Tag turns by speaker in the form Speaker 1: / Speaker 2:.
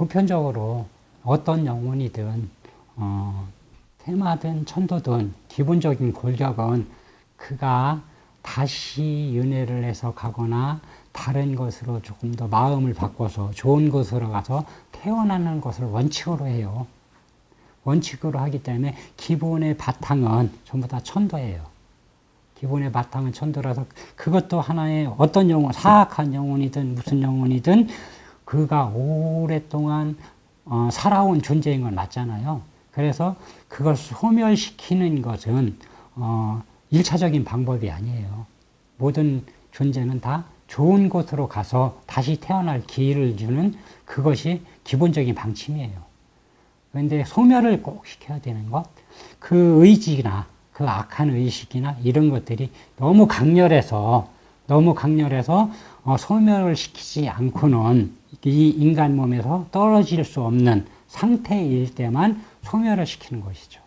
Speaker 1: 보편적으로 어떤 영혼이든 어, 테마든 천도든 기본적인 골격은 그가 다시 윤회를 해서 가거나 다른 것으로 조금 더 마음을 바꿔서 좋은 곳으로 가서 태어나는 것을 원칙으로 해요. 원칙으로 하기 때문에 기본의 바탕은 전부 다 천도예요. 기본의 바탕은 천도라서 그것도 하나의 어떤 영혼, 사악한 영혼이든 무슨 영혼이든 그가 오랫동안 어, 살아온 존재인 건 맞잖아요. 그래서 그걸 소멸시키는 것은 어, 일차적인 방법이 아니에요. 모든 존재는 다 좋은 곳으로 가서 다시 태어날 기회를 주는 그것이 기본적인 방침이에요. 그런데 소멸을 꼭 시켜야 되는 것, 그 의지나 그 악한 의식이나 이런 것들이 너무 강렬해서 너무 강렬해서 어, 소멸을 시키지 않고는 이 인간 몸에서 떨어질 수 없는 상태일 때만 소멸을 시키는 것이죠.